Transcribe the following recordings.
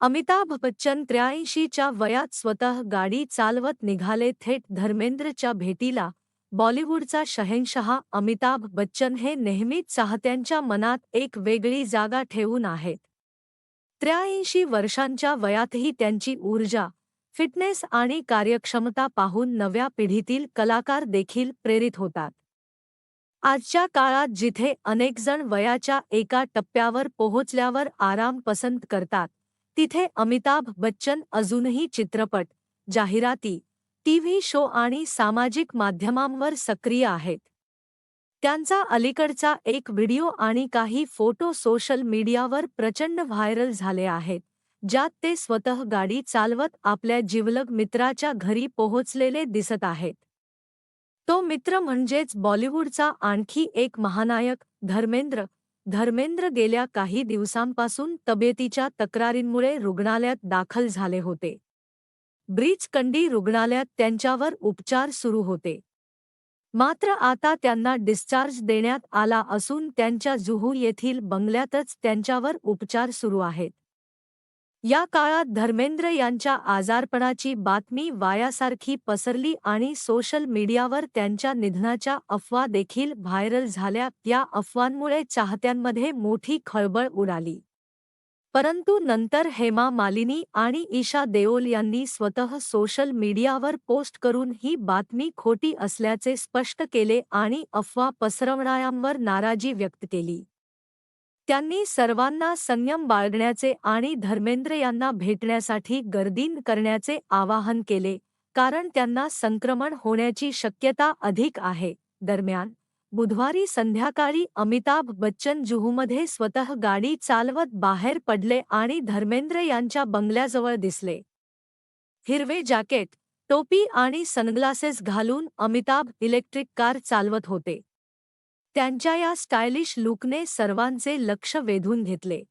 अमिताभ बच्चन त्र्याऐंशीच्या वयात स्वतः गाडी चालवत निघाले. थेट धर्मेंद्रच्या भेटीला बॉलिवूडचा शहेनशहा अमिताभ बच्चन हे नेहमीच चाहत्यांच्या मनात एक वेगळी जागा ठेवून आहेत. त्र्याऐंशी वर्षांच्या वयातही त्यांची ऊर्जा फिटनेस आणि कार्यक्षमता पाहून नव्या पिढीतील कलाकार देखील प्रेरित होतात. आजच्या काळात जिथे अनेकजण वयाच्या एका टप्प्यावर पोहोचल्यावर आराम पसंत करतात तिथे अमिताभ बच्चन अजूनही चित्रपट जाहिराती टीव्ही शो आणि सामाजिक माध्यमांवर सक्रिय आहेत. त्यांचा अलीकडचा एक व्हिडिओ आणि काही फोटो सोशल मीडियावर प्रचंड व्हायरल झाले आहेत ज्यात ते स्वतः गाडी चालवत आपल्या जिवलग मित्राच्या घरी पोहोचलेले दिसत आहेत. तो मित्र म्हणजेच बॉलिवूडचा आणखी एक महानायक धर्मेंद्र धर्मेंद्र गेल्या काही दिवसांपासून तब्येतीच्या तक्रारींमुळे रुग्णालयात दाखल झाले होते. ब्रीचकंडी रुग्णालयात त्यांच्यावर उपचार सुरू होते. मात्र आता त्यांना डिस्चार्ज देण्यात आला असून त्यांच्या जुहू येथील बंगल्यातच त्यांच्यावर उपचार सुरू आहेत. या काळात धर्मेंद्र यांच्या आजारपणाची बातमी वायासारखी पसरली आणि सोशल मीडियावर त्यांच्या निधनाच्या अफवा देखील व्हायरल झाल्या. या अफवांमुळे चाहत्यांमध्ये मोठी खळबळ उडाली. परंतु नंतर हेमा मालिनी आणि ईशा देओल यांनी स्वतः सोशल मीडियावर पोस्ट करून ही बातमी खोटी असल्याचे स्पष्ट केले आणि अफवा पसरवणाऱ्यांवर नाराजी व्यक्त केली. त्यांनी सर्वांना संयम बाळगण्याचे आणि धर्मेंद्र यांना भेटण्यासाठी गर्दी करण्याचे आवाहन केले कारण त्यांना संक्रमण होण्याची शक्यता अधिक आहे. दरम्यान बुधवारी संध्याकाळी अमिताभ बच्चन जुहूमध्ये स्वतः गाडी चालवत बाहेर पडले आणि धर्मेंद्र यांच्या बंगल्याजवळ दिसले. हिरवे जॅकेट टोपी आणि सनग्लासेस घालून अमिताभ इलेक्ट्रिक कार चालवत होते. त्यांच्या या स्टायलिश लुकने सर्वांचे लक्ष वेधून घेतले.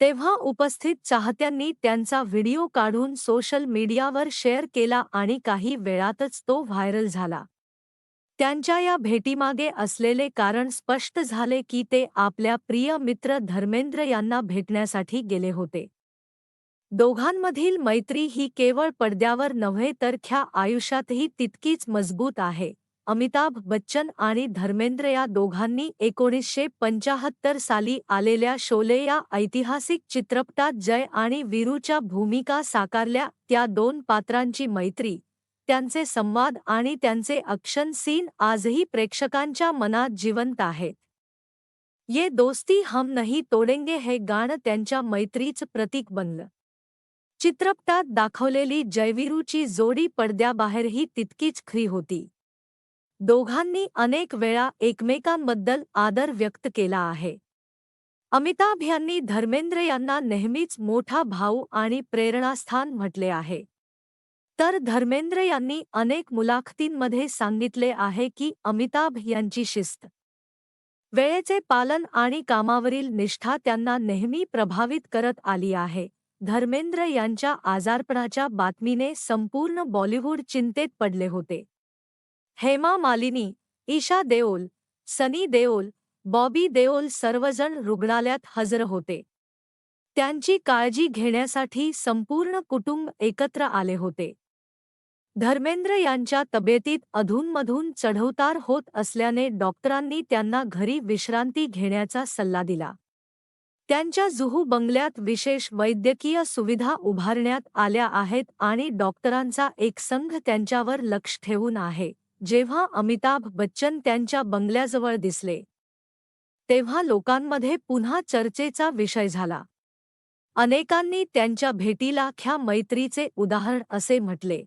तेव्हा उपस्थित चाहत्यांनी त्यांचा व्हिडिओ काढून सोशल मीडियावर शेअर केला आणि काही वेळातच तो व्हायरल झाला. त्यांच्या या भेटीमागे असलेले कारण स्पष्ट झाले की ते आपल्या प्रिय मित्र धर्मेंद्र यांना भेटण्यासाठी गेले होते. दोघांमधील मैत्री ही केवळ पडद्यावर नव्हे तर ख्या आयुष्यातही तितकीच मजबूत आहे. अमिताभ बच्चन आणि धर्मेंद्र या दोघांनी एकोणीसशे पंचाहत्तर साली आलेल्या शोले या ऐतिहासिक चित्रपटात जय आणि वीरूच्या भूमिका साकारल्या. त्या दोन पात्रांची मैत्री, त्यांचे संवाद आणि त्यांचे अक्षन सीन आजही प्रेक्षकांच्या मनात जिवंत आहेत. ये दोस्ती हम नहीं तोडेंगे हे गाणं त्यांच्या मैत्रीचं प्रतीक बनलं. चित्रपटात दाखवलेली जयवीरूची जोडी पडद्याबाहेरही तितकीच खरी होती. दोघांनी अनेक वेळा एकमेकांबद्दल आदर व्यक्त केला आहे. अमिताभ यांनी धर्मेंद्र यांना नेहमीच मोठा भाऊ आणि प्रेरणास्थान म्हटले आहे. तर धर्मेंद्र यांनी अनेक मुलाखतींमध्ये सांगितले आहे की अमिताभ यांची शिस्त वेळेचे पालन आणि कामावरील निष्ठा त्यांना नेहमी प्रभावित करत आली आहे. धर्मेंद्र यांच्या आजारपणाच्या बातमीने संपूर्ण बॉलिवूड चिंतेत पडले होते. हेमा मालिनी ईशा देओल सनी देओल बॉबी देओल सर्वजण रुग्णालयात हजर होते. त्यांची काळजी घेण्यासाठी संपूर्ण कुटुंब एकत्र आले होते. धर्मेंद्र यांच्या तब्येतीत अधूनमधून चढउतार होत असल्याने डॉक्टरांनी त्यांना घरी विश्रांती घेण्याचा सल्ला दिला. त्यांच्या जुहू बंगल्यात विशेष वैद्यकीय सुविधा उभारण्यात आल्या आहेत आणि डॉक्टरांचा एक संघ त्यांच्यावर लक्ष ठेवून आहे. जेव्हा अमिताभ बच्चन त्यांच्या बंगल्याजवळ दिसले तेव्हा लोकांमध्ये पुन्हा चर्चेचा विषय झाला. अनेकांनी त्यांच्या भेटीला ख्या मैत्रीचे उदाहरण असे म्हटले.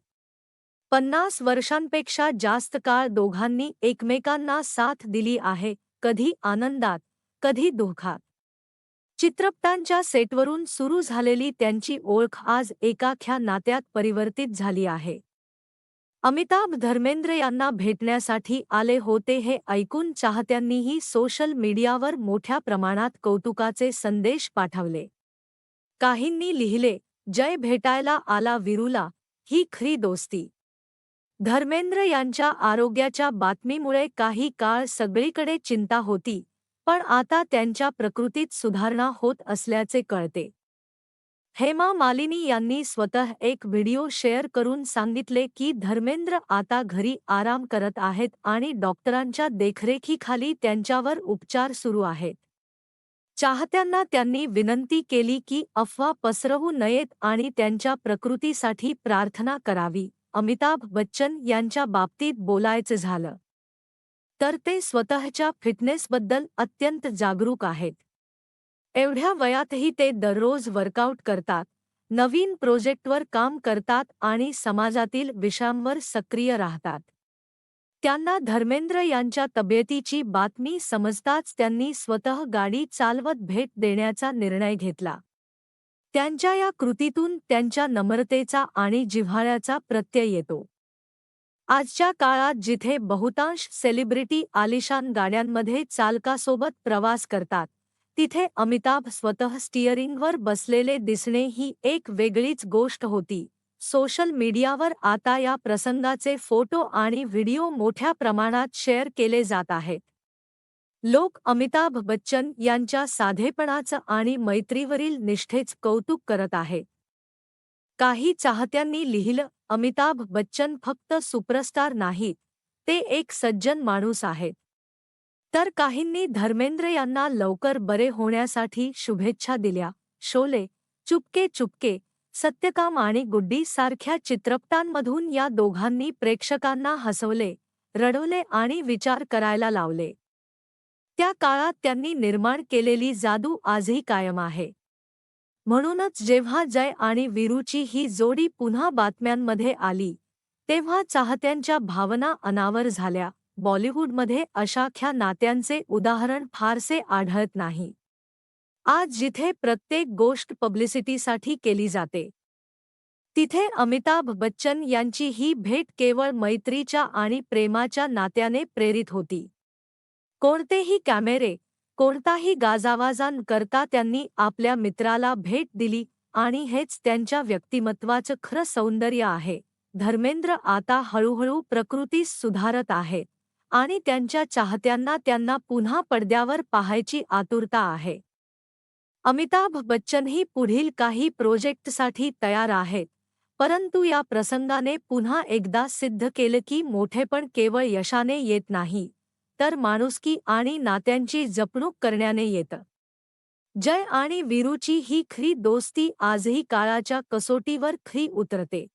पन्नास वर्षांपेक्षा जास्त काळ दोघांनी एकमेकांना साथ दिली आहे कधी आनंदात कधी दुःखात. चित्रपटांच्या सेटवरून सुरू झालेली त्यांची ओळख आज एकाख्या नात्यात परिवर्तित झाली आहे. अमिताभ धर्मेंद्र यांना भेटण्यासाठी आले होते हे ऐकून चाहत्यांनीही सोशल मीडियावर मोठ्या प्रमाणात कौतुकाचे संदेश पाठवले. काहींनी लिहिले जय भेटायला आला विरूला ही खरी दोस्ती. धर्मेंद्र यांच्या आरोग्याच्या बातमीमुळे काही काळ सगळीकडे चिंता होती पण आता त्यांच्या प्रकृतीत सुधारणा होत असल्याचे कळते. हेमा मालिनी यांनी स्वतः एक व्हिडिओ शेअर करून सांगितले की धर्मेंद्र आता घरी आराम करत आहेत आणि डॉक्टरांच्या देखरेखीखाली त्यांच्यावर उपचार सुरू आहेत. चाहत्यांना त्यांनी विनंती केली की अफवा पसरवू नयेत आणि त्यांच्या प्रकृतीसाठी प्रार्थना करावी अमिताभ बच्चन यांच्या बाबतीत बोलायचं झालं. तर ते स्वतःच्या फिटनेसबद्दल अत्यंत जागरूक आहेत. एवढ्या वयातही ते दररोज वर्कआउट करतात. नवीन प्रोजेक्टवर काम करतात आणि समाजातील विषयांवर सक्रिय राहतात. त्यांना धर्मेंद्र यांच्या तब्येतीची बातमी समजताच त्यांनी स्वतः गाडी चालवत भेट देण्याचा निर्णय घेतला. त्यांच्या या कृतीतून त्यांच्या नम्रतेचा आणि जिव्हाळ्याचा प्रत्यय येतो. आजच्या काळात जिथे बहुतांश सेलिब्रिटी आलिशान गाड्यांमध्ये चालकासोबत प्रवास करतात तिथे अमिताभ स्वतः स्टिअरिंगवर बसलेले दिसणे ही एक वेगळीच गोष्ट होती. सोशल मीडियावर आता या प्रसंगाचे फोटो आणि व्हिडिओ मोठ्या प्रमाणात शेअर केले जात आहेत. लोक अमिताभ बच्चन यांच्या साधेपणाचं आणि मैत्रीवरील निष्ठेच कौतुक करत आहेत काही चाहत्यांनी लिहिलं अमिताभ बच्चन फक्त सुपरस्टार नाहीत ते एक सज्जन माणूस आहेत. तर काहींनी धर्मेंद्र यांना लवकर बरे होण्यासाठी शुभेच्छा दिल्या. शोले चुपके चुपके सत्यकाम आणि गुड्डी सारख्या चित्रपटांमधून या दोघांनी प्रेक्षकांना हसवले रडवले आणि विचार करायला लावले. त्या काळात त्यांनी निर्माण केलेली जादू आजही कायम आहे. म्हणूनच जेव्हा जय आणि वीरूची ही जोडी पुन्हा बातम्यांमध्ये आली तेव्हा चाहत्यांच्या भावना अनावर झाल्या. बॉलिवूडमध्ये अशाख्या नात्यांचे उदाहरण फारसे आढळत नाही. आज जिथे प्रत्येक गोष्ट पब्लिसिटीसाठी केली जाते तिथे अमिताभ बच्चन यांची ही भेट केवळ मैत्रीच्या आणि प्रेमाच्या नात्याने प्रेरित होती. कोणतेही कॅमेरे कोणताही गाजावाजान करता त्यांनी आपल्या मित्राला भेट दिली आणि हेच त्यांच्या व्यक्तिमत्वाचं खरं सौंदर्य आहे. धर्मेंद्र आता हळूहळू प्रकृतीस सुधारत आहेत आणि त्यांच्या चाहत्यांना त्यांना पुन्हा पडद्यावर पाहायची आतुरता आहे. अमिताभ बच्चनही पुढील काही प्रोजेक्टसाठी तयार आहेत परंतु या प्रसंगाने पुन्हा एकदा सिद्ध केलं की मोठेपण केवळ यशाने येत नाही तर माणुसकी आणि नात्यांची जपणूक करण्याने येतं. जय आणि वीरूची ही खरी दोस्ती आजही काळाच्या कसोटीवर खरी उतरते.